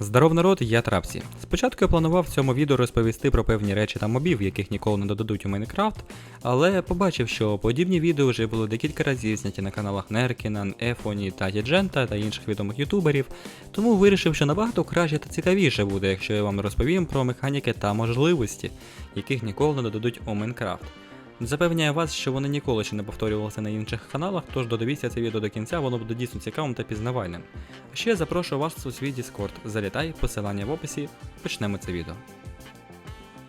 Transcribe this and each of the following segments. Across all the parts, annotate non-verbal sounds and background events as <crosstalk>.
Здоров народ, я Трапсі. Спочатку я планував в цьому відео розповісти про певні речі та мобів, яких ніколи не додадуть у Майнкрафт, але побачив, що подібні відео вже були декілька разів зняті на каналах Неркіна, Ефоні та Єджента та інших відомих ютуберів, тому вирішив, що набагато краще та цікавіше буде, якщо я вам розповім про механіки та можливості, яких ніколи не додадуть у Майнкрафт. Запевняю вас, що вони ніколи ще не повторювалися на інших каналах, тож додивіться це відео до кінця, воно буде дійсно цікавим та пізнавальним. Ще запрошую вас у свій Discord. Залітай, посилання в описі, почнемо це відео.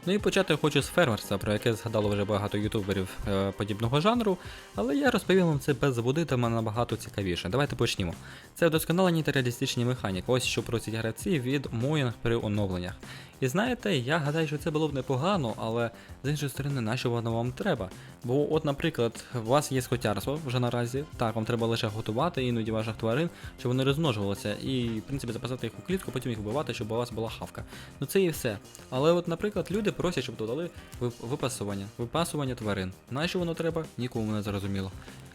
Ну і почати хочу з фермерства, про яке згадало вже багато ютуберів е, подібного жанру, але я розповім вам це без води та набагато цікавіше. Давайте почнімо. Це вдосконалені та реалістичні механіки. Ось що просять гравці від Моїнг при оновленнях. І знаєте, я гадаю, що це було б непогано, але з іншої сторони, на що воно вам треба? Бо, от, наприклад, у вас є скотярство вже наразі, так, вам треба лише готувати іноді ваших тварин, щоб вони розмножувалися, і, в принципі, запасати їх у клітку, потім їх вбивати, щоб у вас була хавка. Ну це і все. Але, от, наприклад, люди просять, щоб додали вип- випасування, випасування тварин. Нащо воно треба? Нікому не зрозуміло.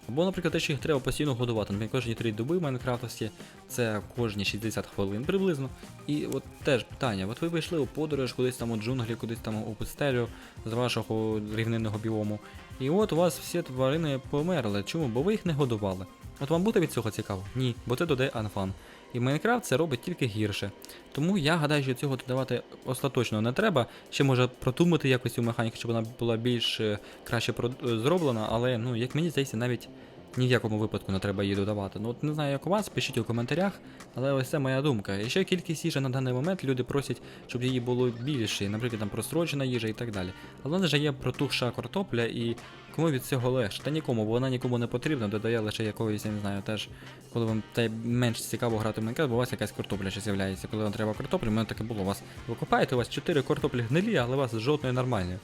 Або, наприклад, те, що їх треба постійно годувати. Наприклад, кожні 3 доби в Майнкрафтовці, це кожні 60 хвилин приблизно. І от теж питання: от ви вийшли у подорож кудись там у джунглі, кудись там у пустелю з вашого рівнинного біому. І от у вас всі тварини померли. Чому? Бо ви їх не годували. От вам буде від цього цікаво? Ні, бо це додає анфан. І Майнкрафт це робить тільки гірше. Тому я гадаю, що цього додавати остаточно не треба. Ще може протумати якось цю механіку, щоб вона була більш е, краще е, зроблена, але ну, як мені здається, навіть ні в якому випадку не треба її додавати. Ну от не знаю, як у вас, пишіть у коментарях, але ось це моя думка. І ще кількість їжі на даний момент люди просять, щоб її було більше, наприклад, там прострочена їжа і так далі. Але вона ж є протухша картопля і кому від цього легше? Та нікому, бо вона нікому не потрібна, додає лише якоїсь, я не знаю, теж, коли вам та менш цікаво грати в Майнкрафт, бо у вас якась картопля ще з'являється. Коли вам треба картоплю, мене таке було. У вас ви копаєте, у вас 4 картоплі гнилі, але у вас жодної нормальної.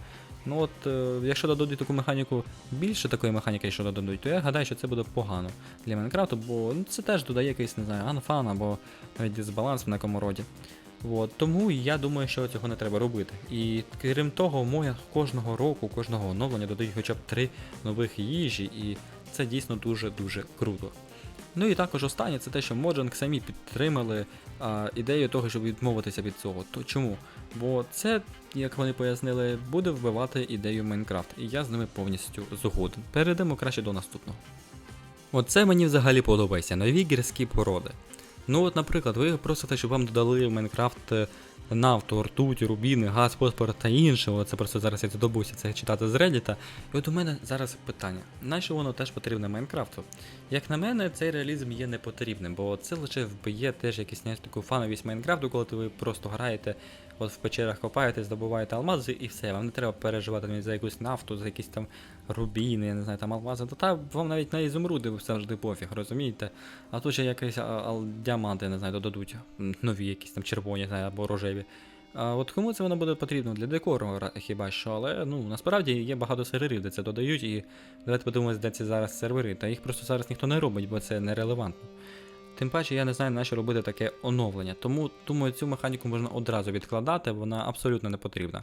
Ну от, е, якщо додадуть таку механіку більше такої механіки, якщо додадуть, то я гадаю, що це буде погано для Майнкрафту, бо ну, це теж додає якийсь, не знаю, анфан або навіть дисбаланс в некому роді. От, тому я думаю, що цього не треба робити. І крім того, моя кожного року, кожного оновлення додають хоча б три нових їжі, і це дійсно дуже-дуже круто. Ну і також останнє це те, що Mojang самі підтримали а, ідею того, щоб відмовитися від цього. То чому? Бо це, як вони пояснили, буде вбивати ідею Майнкрафт, і я з ними повністю згоден. Перейдемо краще до наступного. Оце мені взагалі подобається, нові гірські породи. Ну от, наприклад, ви просите, щоб вам додали в Майнкрафт е, нафту, ртуть, рубіни, газ, фосфор та інше. Це просто зараз я додобуся це читати з Reddit. І от у мене зараз питання: нащо воно теж потрібне Майнкрафту? Як на мене, цей реалізм є непотрібним, бо це лише вб'є теж знаєш, таку фановість Майнкрафту, коли ви просто граєте, от в печерах копаєте, здобуваєте алмази і все. Вам не треба переживати за якусь нафту, за якісь там рубіни, я не знаю, там алмази. То та вам навіть на ізумруди завжди пофіг, розумієте? А тут ще якісь діаманти, не знаю, додадуть, нові якісь там червоні, знаю, або рожеві. А от кому це воно буде потрібно? Для декору хіба що, але ну насправді є багато серверів, де це додають, і давайте подивимось, де ці зараз сервери. Та їх просто зараз ніхто не робить, бо це нерелевантно. Тим паче я не знаю, на що робити таке оновлення. Тому думаю, цю механіку можна одразу відкладати, вона абсолютно не потрібна.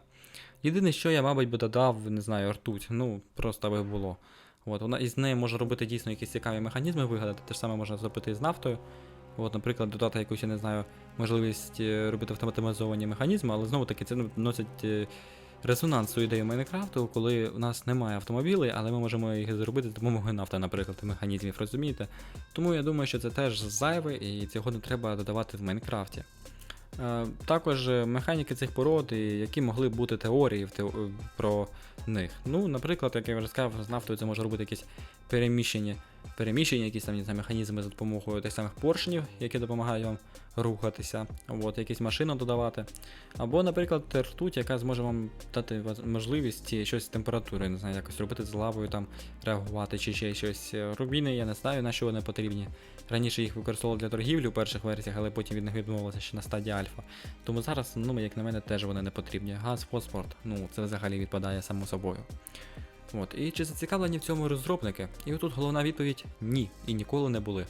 Єдине, що я, мабуть, би додав, не знаю, ртуть, ну просто аби було. От, вона із неї може робити дійсно якісь цікаві механізми вигадати, те ж саме можна зробити і з нафтою. От, наприклад, додати якусь, я не знаю, можливість е, робити автоматизовані механізми, але знову таки це носить е, резонанс у ідею Майнкрафту, коли у нас немає автомобілів, але ми можемо їх зробити допомогою нафти, наприклад, механізмів, розумієте? Тому я думаю, що це теж зайве і цього не треба додавати в Майнкрафті. Е, Також е, механіки цих пород, і які могли бути теорії про них. Ну, наприклад, як я вже сказав, з нафтою це може робити якісь переміщення, переміщення, якісь там не знаю, механізми за допомогою тих самих поршнів, які допомагають вам рухатися, от, якісь машини додавати. Або, наприклад, ртуть, яка зможе вам дати можливість щось з температурою, не знаю, якось робити з лавою, там реагувати, чи ще щось. Рубіни, я не знаю, на що вони потрібні. Раніше їх використовували для торгівлі у перших версіях, але потім від них відмовилися ще на стадії альфа. Тому зараз, ну, як на мене, теж вони не потрібні. Газ, фосфор, ну це взагалі відпадає само собою. От, і чи зацікавлені в цьому розробники? І отут головна відповідь ні, і ніколи не були.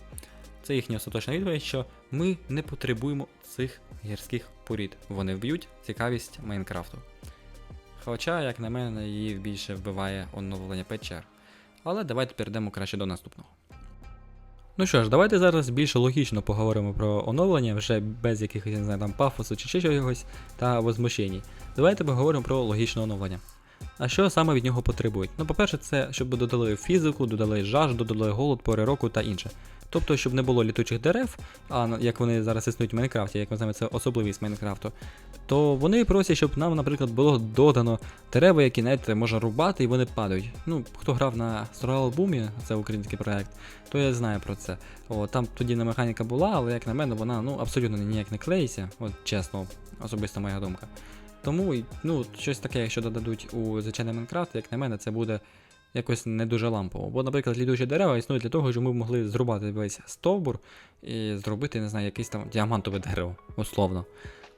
Це їхня остаточна відповідь, що ми не потребуємо цих гірських порід. Вони вб'ють цікавість Майнкрафту. Хоча, як на мене, її більше вбиває оновлення печер. Але давайте перейдемо краще до наступного. Ну що ж, давайте зараз більше логічно поговоримо про оновлення, вже без якихось, не знаю, там пафосу чи ще чогось та возмущень. Давайте поговоримо про логічне оновлення. А що саме від нього потребують? Ну, по-перше, це щоб додали фізику, додали жажду, додали голод, пори року та інше. Тобто, щоб не було літучих дерев, а як вони зараз існують в Майнкрафті, як ми знаємо, це особливість Майнкрафту, то вони просять, щоб нам, наприклад, було додано дерева, які навіть можна рубати і вони падають. Ну, хто грав на Survival Boom, це український проект, то я знаю про це. О, там тоді не механіка була, але як на мене, вона ну, абсолютно ніяк не клеїться, от чесно, особиста моя думка. Тому ну, щось таке, якщо додадуть у звичайний Майнкрафт, як на мене, це буде якось не дуже лампово. Бо, наприклад, літучі дерева існують для того, щоб ми могли зрубати весь стовбур і зробити, не знаю, якийсь там діамантове дерево, условно.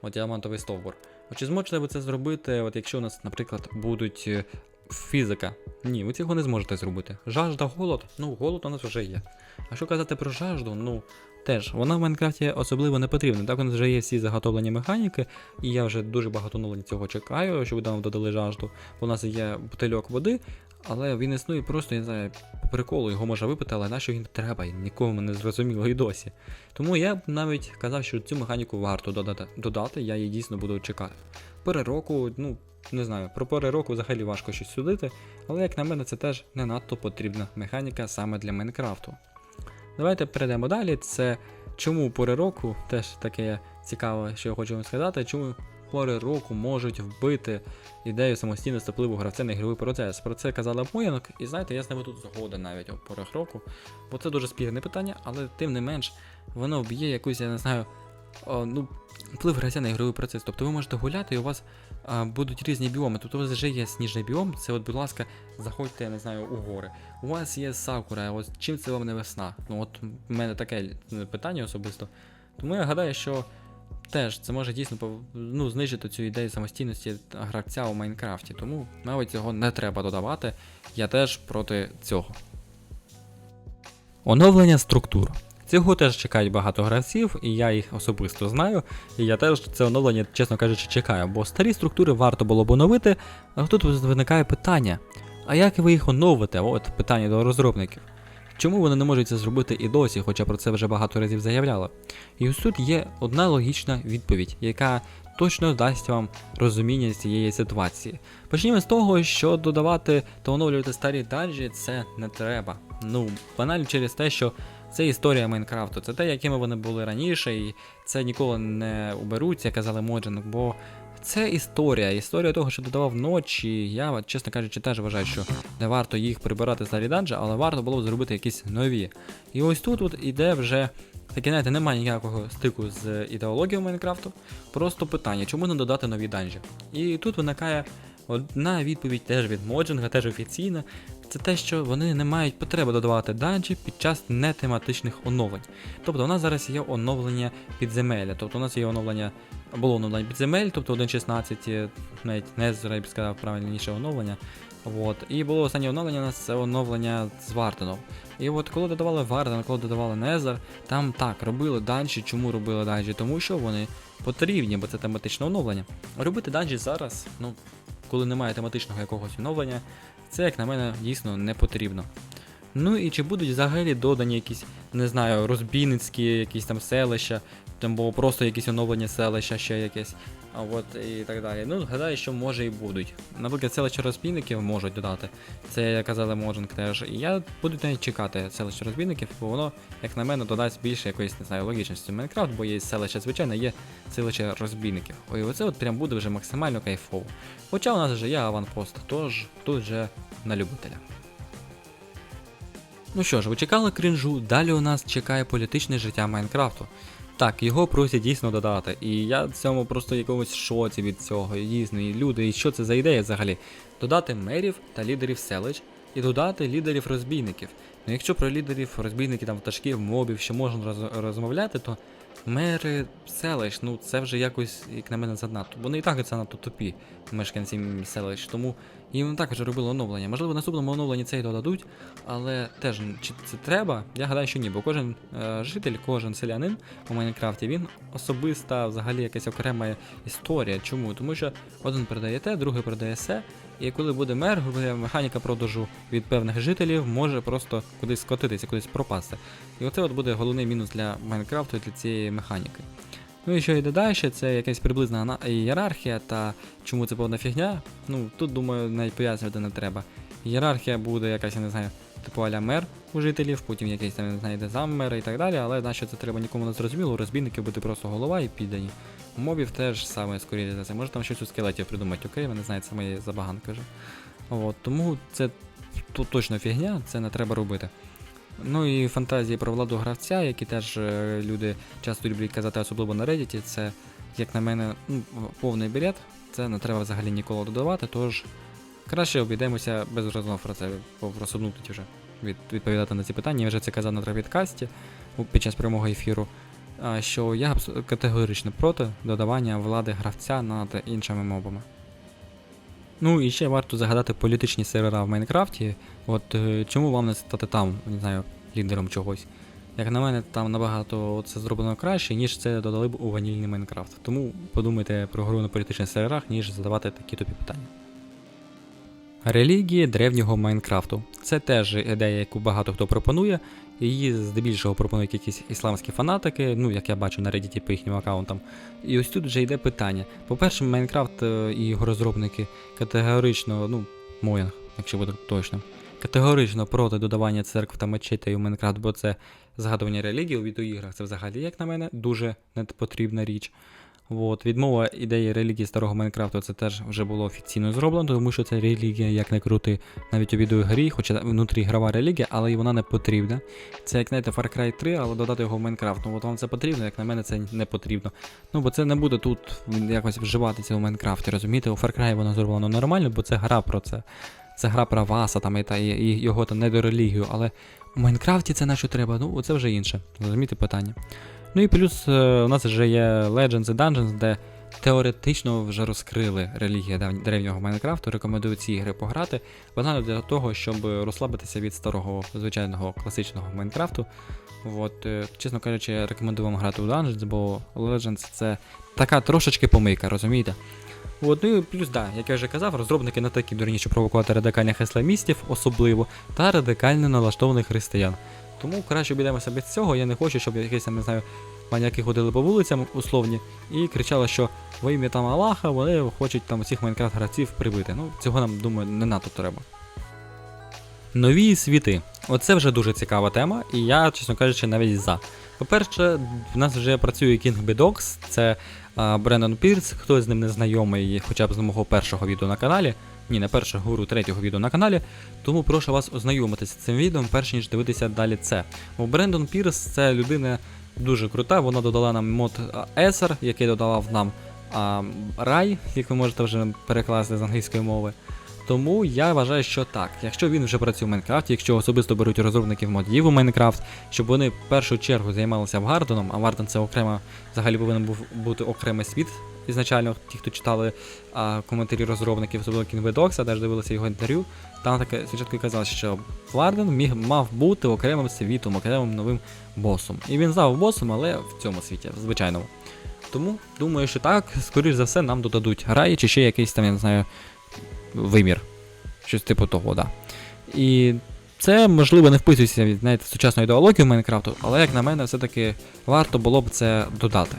От діамантовий стовбур. Чи зможете ви це зробити, от якщо у нас, наприклад, будуть е, фізика? Ні, ви цього не зможете зробити. Жажда, голод, ну голод у нас вже є. А що казати про жажду, ну теж вона в Майнкрафті особливо не потрібна. Так у нас вже є всі заготовлені механіки, і я вже дуже багато оновлень цього чекаю, щоб нам додали жажду. У нас є бутильок води, але він існує просто, я не знаю, по приколу його можна випити, але нащо він треба, і нікому не зрозуміло і досі. Тому я б навіть казав, що цю механіку варто додати, додати я її дійсно буду чекати. Пори року, ну не знаю, про пори року взагалі важко щось судити, але як на мене, це теж не надто потрібна механіка саме для Майнкрафту. Давайте перейдемо далі. Це чому пори року, теж таке цікаве, що я хочу вам сказати, чому пори року можуть вбити ідею самостійно вступливу гравця на ігровий процес. Про це казала Моянок, і знаєте, я з ними тут згоден навіть у порах року, бо це дуже спірне питання, але тим не менш, воно вб'є якусь, я не знаю, ну, вплив гравця на ігровий процес. Тобто ви можете гуляти, і у вас а, будуть різні біоми. Тобто у вас вже є сніжний біом, це от, будь ласка, заходьте, я не знаю, у гори. У вас є сакура, ось чим це вам не весна? Ну от в мене таке е, питання особисто. Тому я гадаю, що теж це може дійсно ну, знижити цю ідею самостійності гравця у Майнкрафті. Тому навіть цього не треба додавати. Я теж проти цього. Оновлення структур. Цього теж чекають багато гравців, і я їх особисто знаю. І я теж це оновлення, чесно кажучи, чекаю, бо старі структури варто було б оновити, а тут виникає питання: а як ви їх оновите? От питання до розробників. Чому вони не можуть це зробити і досі, хоча про це вже багато разів заявляли? І ось тут є одна логічна відповідь, яка точно дасть вам розуміння цієї ситуації. Почнімо з того, що додавати та оновлювати старі данжі це не треба. Ну, банально через те, що це історія Майнкрафту, це те, якими вони були раніше, і це ніколи не уберуться, як казали Моджинок, бо це історія. Історія того, що додавав ночі. Я, чесно кажучи, теж вважаю, що не варто їх прибирати старі данжі, але варто було б зробити якісь нові. І ось тут от іде вже. Таке, знаєте, немає ніякого стику з ідеологією Майнкрафту. Просто питання, чому не додати нові данжі? І тут виникає одна відповідь теж від Моджинга, теж офіційна. Це те, що вони не мають потреби додавати данжі під час нетематичних оновлень. Тобто у нас зараз є оновлення підземелля. Тобто у нас є оновлення, було оновлення підземель, тобто 1.16, навіть не сказав правильніше оновлення. От. І було останнє оновлення у це оновлення з Варденом. І от коли додавали Варден, коли додавали Незер, там так, робили данжі. Чому робили данжі? Тому що вони потрібні, бо це тематичне оновлення. Робити данжі зараз, ну, коли немає тематичного якогось оновлення, це, як на мене, дійсно не потрібно. Ну і чи будуть взагалі додані якісь, не знаю, розбійницькі якісь там селища, там було просто якісь оновлення селища, ще якесь, а от і так далі. Ну, гадаю, що може і будуть. Наприклад, селище розбійників можуть додати. Це казали Моджинг теж. І я буду навіть чекати селище розбійників, бо воно, як на мене, додасть більше якоїсь, не знаю, логічності в Майнкрафт, бо є селище, звичайно, є селище розбійників. Ой, оце от прям буде вже максимально кайфово. Хоча у нас вже є аванпост, тож тут вже на любителя. Ну що ж, ви чекали крінжу, далі у нас чекає політичне життя Майнкрафту. Так, його просять дійсно додати, і я в цьому просто якомусь шоці від цього. І дійсно, і люди, і що це за ідея взагалі? Додати мерів та лідерів селищ і додати лідерів розбійників. Ну якщо про лідерів розбійників, там пташків, мобів, що можна роз- розмовляти, то мери селищ, ну це вже якось, як на мене, занадто. Вони і так надто тупі мешканці селищ, тому їм також робили оновлення. Можливо, в наступному оновленні це й додадуть, але теж чи це треба? Я гадаю, що ні, бо кожен е, житель, кожен селянин у Майнкрафті він особиста, взагалі якась окрема історія. Чому? Тому що один передає те, другий передає се. І коли буде мер, грубо механіка продажу від певних жителів може просто кудись скотитися, кудись пропасти. І оце от буде головний мінус для Майнкрафту і для цієї механіки. Ну і що йде далі, це якась приблизна ієрархія, та чому це повна фігня. Ну тут думаю, навіть пояснювати не треба. Ієрархія буде якась, я не знаю, типу аля мер у жителів, потім якийсь там, не знаю, де заммер і так далі, але на це треба нікому не зрозуміло, у розбійників буде просто голова і піддані. Мобів теж саме скоріше. Може там щось у скелетів придумати, окей, ви не знаєте, це моя забаганка вже. От, тому це тут точно фігня, це не треба робити. Ну і фантазії про владу гравця, які теж е, люди часто люблять казати, особливо на Reddit, це, як на мене, ну, повний бред, це не треба взагалі ніколи додавати, тож краще обійдемося без розмов про це, просто нудить вже від, відповідати на ці питання. Я вже це казав на трапідкасті під час прямого ефіру. Що я категорично проти додавання влади гравця над іншими мобами. Ну і ще варто загадати політичні сервера в Майнкрафті. От е, чому вам не стати там, не знаю, лідером чогось. Як на мене, там набагато це зроблено краще, ніж це додали б у ванільний Майнкрафт. Тому подумайте про гру на політичних серверах, ніж задавати такі тупі питання. Релігії древнього Майнкрафту. Це теж ідея, яку багато хто пропонує. Її здебільшого пропонують якісь ісламські фанатики, ну як я бачу на Reddit по їхнім аккаунтам. І ось тут вже йде питання. По-перше, Майнкрафт е, і його розробники категорично, ну, Моїнг, якщо буде точно, категорично проти додавання церкв та мечетей у Майнкрафт, бо це згадування релігії у відеоіграх. Це взагалі, як на мене, дуже непотрібна річ. От, відмова ідеї релігії старого Майнкрафту це теж вже було офіційно зроблено, тому що це релігія, як не крути, навіть у відеогрі, хоча внутрігрова релігія, але і вона не потрібна. Це як знаєте, Far Cry 3, але додати його в Майнкрафт. Ну от вам це потрібно, як на мене, це не потрібно. Ну бо це не буде тут якось вживатися у Майнкрафті, розумієте? У Far Cry воно зроблено нормально, бо це гра про це. Це гра про Васа там і, та, і, його там недорелігію, але у Майнкрафті це на що треба, ну це вже інше. Розумієте питання. Ну і плюс е, у нас вже є Legends і Dungeons, де теоретично вже розкрили релігію древнього Майнкрафту. Рекомендую ці ігри пограти. Вона для того, щоб розслабитися від старого звичайного класичного Майнкрафту. От, е, чесно кажучи, я рекомендую вам грати у Dungeons, бо Legends це така трошечки помийка, розумієте? От, ну і плюс, да, як я вже казав, розробники не такі дурні, щоб провокувати радикальних ісламістів, особливо, та радикально налаштованих християн. Тому краще обійдемося без цього. Я не хочу, щоб якісь там, не знаю, маніяки ходили по вулицям условні і кричали, що во ім'я там Аллаха вони хочуть там усіх Майнкрафт гравців прибити. Ну, цього нам, думаю, не надто треба. Нові світи. Оце вже дуже цікава тема, і я, чесно кажучи, навіть за. По-перше, в нас вже працює King Bedox, це а, Брендон Пірс, хто з ним не знайомий, хоча б з мого першого відео на каналі. Ні, не першого гуру, третього відео на каналі. Тому прошу вас ознайомитися з цим відео, перш ніж дивитися далі це. Бо Брендон Пірс це людина дуже крута, вона додала нам мод Esser, який додавав нам а, рай, як ви можете вже перекласти з англійської мови. Тому я вважаю, що так. Якщо він вже працює в Майнкрафті, якщо особисто беруть розробників модів у Майнкрафт, щоб вони в першу чергу займалися Вгарденом, а Варден це окремо взагалі повинен був бути окремий світ. Ізначально, ті, хто читали а, коментарі розробників, особливо Кінведокса, теж дивилися його інтерв'ю, там таке спочатку казав, що Варден міг мав бути окремим світом, окремим новим босом. І він став босом, але в цьому світі, в звичайному. Тому думаю, що так, скоріш за все, нам додадуть граї чи ще якийсь там, я не знаю, вимір. Щось типу того, да. І це, можливо, не вписується від знаєте, сучасної ідеології Майнкрафту, але, як на мене, все-таки варто було б це додати.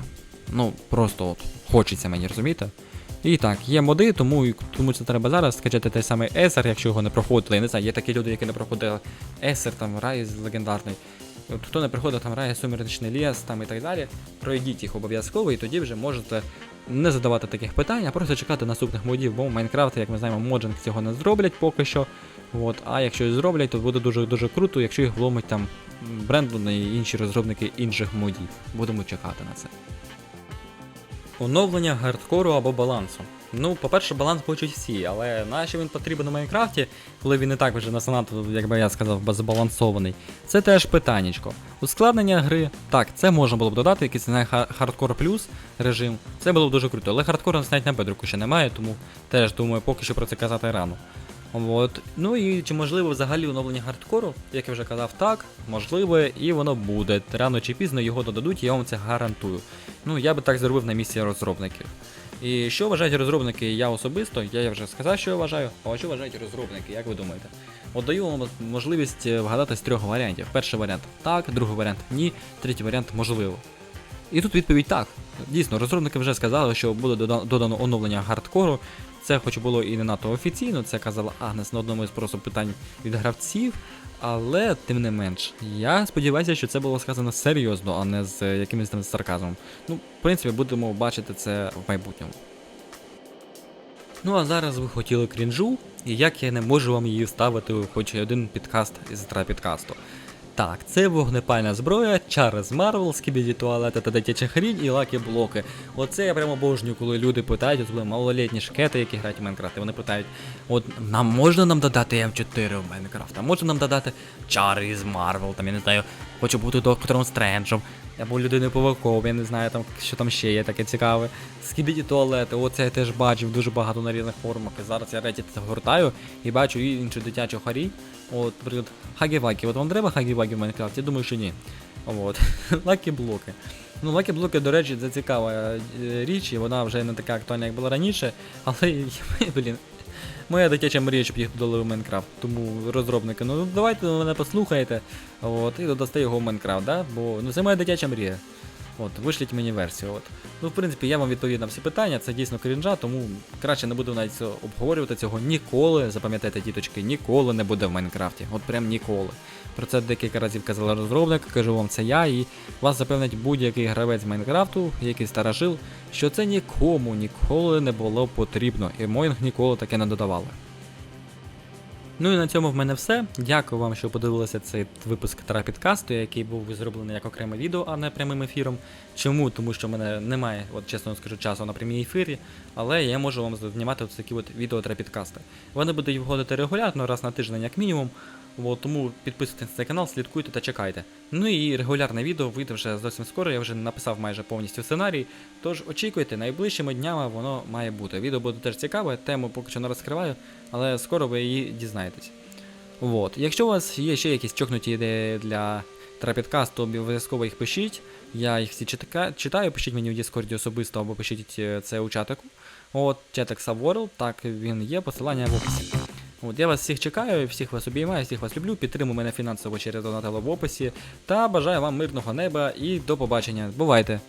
Ну, просто от хочеться мені, розумієте? І так, є моди, тому, тому це треба зараз скачати той самий Есер, якщо його не проходили. Я не знаю, є такі люди, які не проходили Есер, там Рай легендарний. От хто не приходив там Рай, Сумеречний ліс там і так далі, пройдіть їх обов'язково, і тоді вже можете не задавати таких питань, а просто чекати наступних модів, бо Майнкрафт, як ми знаємо, моджинг цього не зроблять поки що. От, а якщо зроблять, то буде дуже дуже круто, якщо їх вломить там Брендон і інші розробники інших модів. Будемо чекати на це. Оновлення гардкору або балансу. Ну, по-перше, баланс хочуть всі, але нащо він потрібен у Майнкрафті, коли він і так вже на санату, як би я сказав, збалансований. Це теж питаннячко. Ускладнення гри, так, це можна було б додати, якийсь не хардкор плюс режим. Це було б дуже круто. Але хардкору нас навіть на бедруку ще немає, тому теж думаю, поки що про це казати рано. От. Ну і чи можливо взагалі оновлення хардкору? Як я вже казав, так, можливо, і воно буде. Рано чи пізно його додадуть, я вам це гарантую. Ну, я би так зробив на місці розробників. І що вважають розробники, я особисто, я вже сказав, що я вважаю, а що вважають розробники, як ви думаєте? От даю вам можливість е, вгадати з трьох варіантів. Перший варіант так, другий варіант ні, третій варіант можливо. І тут відповідь так. Дійсно, розробники вже сказали, що буде додано оновлення хардкору. Це хоч було і не надто офіційно, це казала Агнес на одному із просто питань від гравців. Але тим не менш, я сподіваюся, що це було сказано серйозно, а не з е, якимось там сарказмом. Ну, в принципі, будемо бачити це в майбутньому. Ну а зараз ви хотіли крінжу, і як я не можу вам її вставити хоч один підкаст із підкасту. Так, це вогнепальна зброя, чари з Марвел, скібіді туалети та дитяча хрінь і лакі блоки. Оце я прямо обожнюю, коли люди питають, особливо малолітні шкети, які грають в Майнкрафт, вони питають: от нам можна нам додати М4 в Майнкрафт, а можна нам додати чари з Марвел, там я не знаю, хочу бути доктором Стренджем, або людиною павуком, я не знаю там, що там ще є таке цікаве. Скібіді туалети, оце я теж бачив дуже багато на різних форумах. І зараз я Reddit гортаю і бачу і іншу дитячу харі. От, наприклад, хагі-вакі. От вам треба хагі-вакі в Майнкрафті? Я думаю, що ні. От. <laughs> Лакі блоки. Ну, лакі блоки, до речі, це цікава е, річ, і вона вже не така актуальна, як була раніше, але, <laughs> блін, моя дитяча мрія, щоб їх додали в Майнкрафт. Тому розробники, ну давайте мене послухаєте, от, і додасте його в Майнкрафт, да? бо ну, це моя дитяча мрія. От, вишліть мені версію. От. Ну, в принципі, я вам відповів на всі питання, це дійсно крінжа, тому краще не буду навіть обговорювати цього ніколи. Запам'ятайте, діточки, ніколи не буде в Майнкрафті. От прям ніколи. Про це декілька разів казала розробник, кажу вам, це я, і вас запевнить будь-який гравець Майнкрафту, який старожил, що це нікому ніколи не було потрібно, і Моїнг ніколи таке не додавали. Ну і на цьому в мене все. Дякую вам, що подивилися цей випуск Тара підкасту, який був зроблений як окреме відео, а не прямим ефіром. Чому? Тому що в мене немає, от чесно скажу, часу на прямій ефірі, але я можу вам знімати от такі от відео Тара підкасти. Вони будуть виходити регулярно, раз на тиждень, як мінімум. От, тому підписуйтесь на цей канал, слідкуйте та чекайте. Ну і регулярне відео вийде вже зовсім скоро. Я вже написав майже повністю сценарій. Тож очікуйте, найближчими днями воно має бути. Відео буде теж цікаве, тему поки що не розкриваю, але скоро ви її дізнаєтесь. От. Якщо у вас є ще якісь чокнуті ідеї для трапідкасту, обов'язково їх пишіть. Я їх всі читаю, пишіть мені в Діскорді особисто або пишіть е, це у чатику. От, чатик Subworld, так він є, посилання в описі. От, я вас всіх чекаю, всіх вас обіймаю, всіх вас люблю, підтримуй мене фінансово через донатело в описі. Та бажаю вам мирного неба і до побачення. Бувайте!